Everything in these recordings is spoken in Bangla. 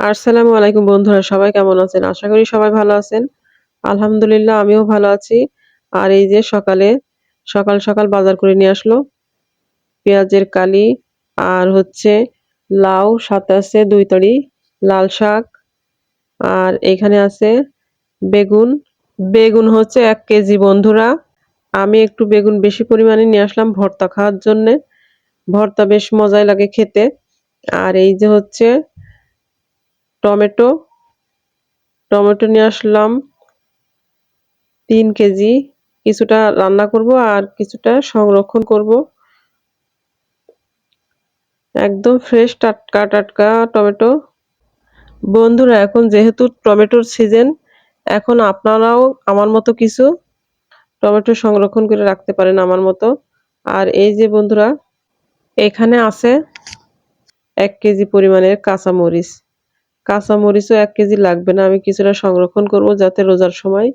আসসালামু আলাইকুম বন্ধুরা, সবাই কেমন আছেন? আশা করি সবাই ভালো আছেন। আলহামদুলিল্লাহ, আমিও ভালো আছি। আর এই যে সকালে, সকাল সকাল বাজার করে নিয়ে আসলো পেঁয়াজের কালি আর হচ্ছে লাউ, সাথে আছে দুই তড়ি লাল শাক আর এখানে আছে বেগুন। বেগুন হচ্ছে এক কেজি বন্ধুরা। আমি একটু বেগুন বেশি পরিমাণে নিয়ে আসলাম ভর্তা খাওয়ার জন্যে। ভর্তা বেশ মজাই লাগে খেতে। আর এই যে হচ্ছে টমেটো টমেটো নিয়ে আসলাম তিন কেজি। কিছুটা রান্না করব আর কিছুটা সংরক্ষণ করব। একদম ফ্রেশ টাটকা টাটকা টমেটো। বন্ধুরা, এখন যেহেতু টমেটোর সিজন এখন আপনারাও আমার মতো কিছু টমেটো সংরক্ষণ করে রাখতে পারেন আমার মতো। আর এই যে বন্ধুরা, এখানে আছে এক কেজি পরিমাণের কাঁচামরিচ। কাঁচামরিচও এক কেজি লাগবে না। আমি কিছুটা সংরক্ষণ করব যাতে রোজার সময়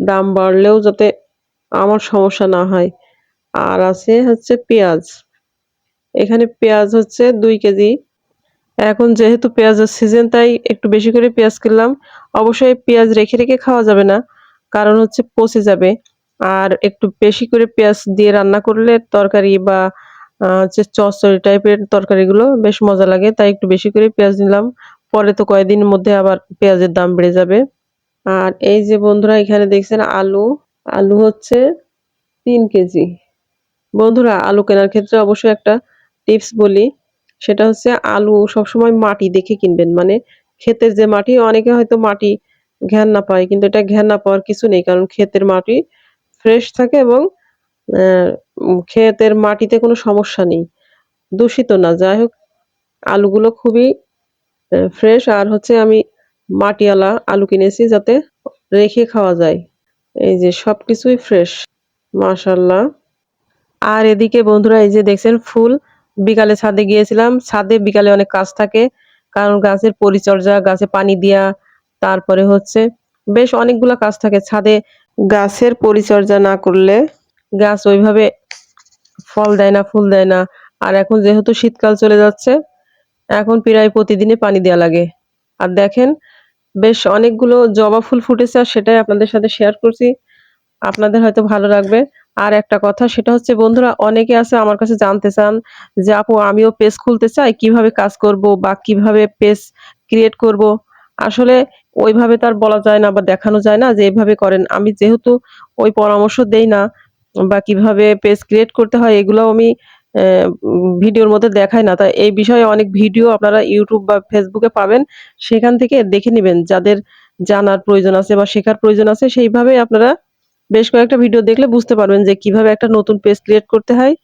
দাম বাড়লেও যাতে আমার সমস্যা না হয়। আর আছে হচ্ছে পেঁয়াজ। এখানে পেঁয়াজ হচ্ছে দুই কেজি। এখন যেহেতু পেঁয়াজের সিজন তাই একটু বেশি করে পেঁয়াজ কিনলাম। অবশ্যই পেঁয়াজ রেখে রেখে খাওয়া যাবে না। কারণ হচ্ছে পচে যাবে। আর একটু বেশি করে পেঁয়াজ দিয়ে রান্না করলে তরকারি বা হচ্ছে চচ্চড়ি টাইপের তরকারিগুলো বেশ মজা লাগে, তাই একটু বেশি করে পেঁয়াজ নিলাম। পরে তো কয়েকদিনের মধ্যে আবার পেঁয়াজের দাম বেড়ে যাবে। আর এই যে বন্ধুরা এখানে দেখছেন আলু আলু হচ্ছে তিন কেজি। বন্ধুরা, আলু কেনার ক্ষেত্রে অবশ্যই একটা টিপস বলি, সেটা হচ্ছে আলু সবসময় মাটি দেখে কিনবেন। মানে ক্ষেতের যে মাটি, অনেকে হয়তো মাটি ঘ্যান না পায়, কিন্তু এটা ঘ্যান না পাওয়ার কিছু নেই, কারণ ক্ষেতের মাটি ফ্রেশ থাকে এবং ক্ষেতের মাটিতে কোনো সমস্যা নেই। দূষিত না। যাই হোক, আলুগুলো খুবই ফ্রেশ আর হচ্ছে আমি মাটিওয়ালা আলু কিনেছি যাতে রেখে খাওয়া যায়। এই যে সব কিছুই ফ্রেশ মাশাল্লাহ আর এদিকে বন্ধুরা, এই যে দেখছেন ফুল, বিকালে ছাদে গিয়েছিলাম। ছাদে বিকালে অনেক কাজ থাকে, কারণ গাছের পরিচর্যা, গাছে পানি দেওয়া তারপরে হচ্ছে বেশ অনেকগুলো কাজ থাকে। ছাদে গাছের পরিচর্যা না করলে গাছ ওইভাবে ফল দেয় না, ফুল দেয় না। আর এখন যেহেতু শীতকাল চলে যাচ্ছে, এখন প্রায় প্রতিদিনে পানি দেওয়া লাগে। আর দেখেন, বেশ অনেকগুলো জবা ফুল ফুটেছে, আর সেটাই আপনাদের সাথে শেয়ার করছি। আপনাদের হয়তো ভালো লাগবে। আর একটা কথা, সেটা হচ্ছে, বন্ধুরা, অনেকে আছে আমার কাছে জানতে চান যে, আপু, আমিও পেজ খুলতে চাই, কীভাবে কাজ করব বা কীভাবে পেজ ক্রিয়েট করব? আসলে ওইভাবে তার বলা যায় না বা দেখানো যায় না যে, এভাবে করেন। আমি যেহেতু ওই পরামর্শ দেই না বা কীভাবে পেজ ক্রিয়েট করতে হয় এগুলো আমি ভিডিওর মধ্যে দেখায় না। তাই এই বিষয়ে অনেক ভিডিও আপনারা ইউটিউব বা ফেসবুকে পাবেন। সেখান থেকে দেখে নেবেন যাদের জানার প্রয়োজন আছে বা শেখার প্রয়োজন আছে সেইভাবে আপনারা বেশ কয়েকটা ভিডিও দেখলে বুঝতে পারবেন যে কীভাবে একটা নতুন পেজ ক্রিয়েট করতে হয়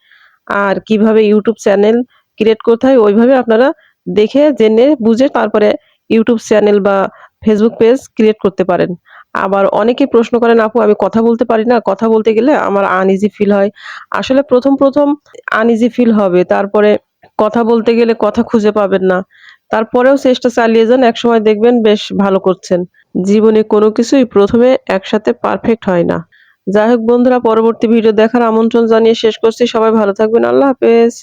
আর কীভাবে ইউটিউব চ্যানেল ক্রিয়েট করতে হয়। ওইভাবে আপনারা দেখে, জেনে, বুঝে তারপরে ইউটিউব চ্যানেল বা ফেসবুক পেজ ক্রিয়েট করতে পারেন। আবার অনেকেই প্রশ্ন করেন, আপু, আমি কথা বলতে পারি না? কথা বলতে গেলে আমার আনইজি ফিল হয়। আসলে প্রথম প্রথম আনইজি ফিল হবে। তারপরে কথা বলতে গেলে কথা খুঁজে পাবেন না। তারপরেও চেষ্টা চালিয়ে যান। একসময় দেখবেন বেশ ভালো করছেন। জীবনে কোনো কিছুই প্রথমে একসাথে পারফেক্ট হয় না। যাই হোক বন্ধুরা, পরবর্তী ভিডিও দেখার আমন্ত্রণ জানিয়ে শেষ করছি। সবাই ভালো থাকবেন। আল্লাহ হাফেজ।